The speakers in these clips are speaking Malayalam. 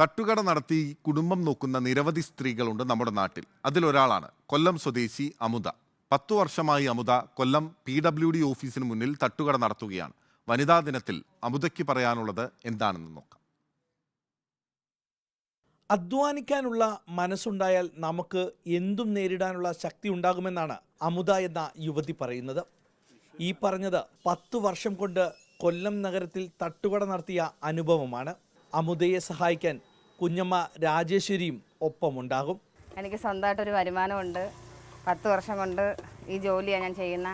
തട്ടുകട നടത്തി കുടുംബം നോക്കുന്ന നിരവധി സ്ത്രീകളുണ്ട് നമ്മുടെ നാട്ടിൽ. അതിലൊരാളാണ് കൊല്ലം സ്വദേശി അമുത. പത്തു വർഷമായി Amutha Kollam P W D ഓഫീസിന് മുന്നിൽ തട്ടുകട നടത്തുകയാണ്. വനിതാ ദിനത്തിൽ അമുതയ്ക്ക് പറയാനുള്ളത് എന്താണെന്ന് നോക്കാം. അധ്വാനിക്കാനുള്ള മനസ്സുണ്ടായാൽ നമുക്ക് എന്തും നേരിടാനുള്ള ശക്തി ഉണ്ടാകുമെന്നാണ് അമുത എന്ന യുവതി പറയുന്നത്. ഈ പറഞ്ഞത് പത്തു വർഷം കൊണ്ട് കൊല്ലം നഗരത്തിൽ തട്ടുകട നടത്തിയ അനുഭവമാണ്. അമുദയെ സഹായിക്കാൻ കുഞ്ഞമ്മ രാജേശ്വരിയും ഒപ്പമുണ്ടാകും. എനിക്ക് സ്വന്തമായിട്ടൊരു വരുമാനമുണ്ട്. പത്ത് വർഷം കൊണ്ട് ഈ ജോലിയാണ് ഞാൻ ചെയ്യുന്ന.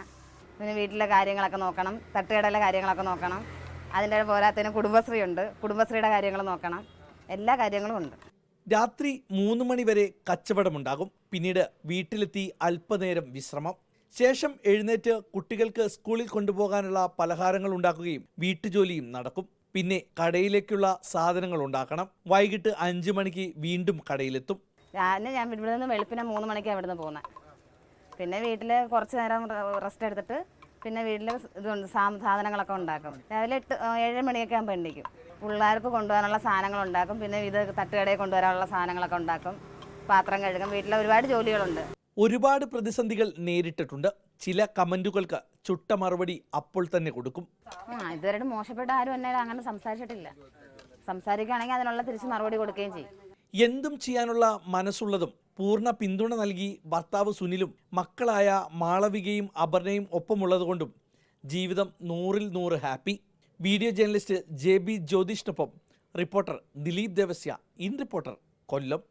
പിന്നെ വീട്ടിലെ കാര്യങ്ങളൊക്കെ നോക്കണം തട്ടുകടയിലെ കാര്യങ്ങളൊക്കെ നോക്കണം. അതിന്റെ പോരാത്തതിന് കുടുംബശ്രീ ഉണ്ട് കുടുംബശ്രീയുടെ കാര്യങ്ങൾ നോക്കണം. എല്ലാ കാര്യങ്ങളും ഉണ്ട്. രാത്രി മൂന്ന് മണി വരെ കച്ചവടമുണ്ടാകും. പിന്നീട് വീട്ടിലെത്തി അല്പനേരം വിശ്രമം. ശേഷം എഴുന്നേറ്റ് കുട്ടികൾക്ക് സ്കൂളിൽ കൊണ്ടുപോകാനുള്ള പലഹാരങ്ങൾ ഉണ്ടാക്കുകയും വീട്ടുജോലിയും നടക്കും. പിന്നെ കടയിലേക്കുള്ള സാധനങ്ങൾ ഉണ്ടാക്കണം. വൈകിട്ട് അഞ്ചു മണിക്ക് വീണ്ടും കടയിലെത്തും. രാവിലെ ഞാൻ ഇവിടെ നിന്ന് വെളുപ്പിനെ മൂന്ന് മണിക്ക് അവിടെ നിന്ന് പോകുന്നത് പിന്നെ വീട്ടിൽ കുറച്ച് നേരം റെസ്റ്റ് എടുത്തിട്ട് പിന്നെ വീട്ടിൽ ഇതുണ്ട് സാധനങ്ങളൊക്കെ ഉണ്ടാക്കും. രാവിലെ എട്ട് ഏഴ് മണിയൊക്കെ ആകുമ്പോൾ എണ്ണിക്കും പിള്ളേർക്ക് കൊണ്ടുപോകാനുള്ള സാധനങ്ങൾ ഉണ്ടാക്കും. പിന്നെ ഇത് തട്ടുകടയിൽ കൊണ്ടുവരാനുള്ള സാധനങ്ങളൊക്കെ ഉണ്ടാക്കും. പാത്രം കഴുകും. വീട്ടിൽ ഒരുപാട് ജോലികളുണ്ട്. ഒരുപാട് പ്രതിസന്ധികൾ നേരിട്ടിട്ടുണ്ട്. ചില കമന്റുകൾക്ക് ചുട്ട മറുപടി അപ്പോൾ തന്നെ കൊടുക്കും. ആ ഇതുവരെ മോശപ്പെട്ട ആരും എന്നെ അങ്ങനെ സംസാരിച്ചിട്ടില്ല. സംസാരിക്കുകയാണെങ്കിൽ അതിനുള്ള തിരിച്ച് മറുപടി കൊടുക്കുകയും ചെയ്യും. എന്തും ചെയ്യാനുള്ള മനസ്സുള്ളതും പൂർണ പിന്തുണ നൽകി ഭർത്താവ് സുനിലും മക്കളായ മാളവികയും അപർണയും ഒപ്പമുള്ളതുകൊണ്ടും ജീവിതം നൂറിൽ നൂറ് happy. Video journalist J B ജ്യോതിഷിനൊപ്പം reporter Dileep Devasya in reporter Kollam.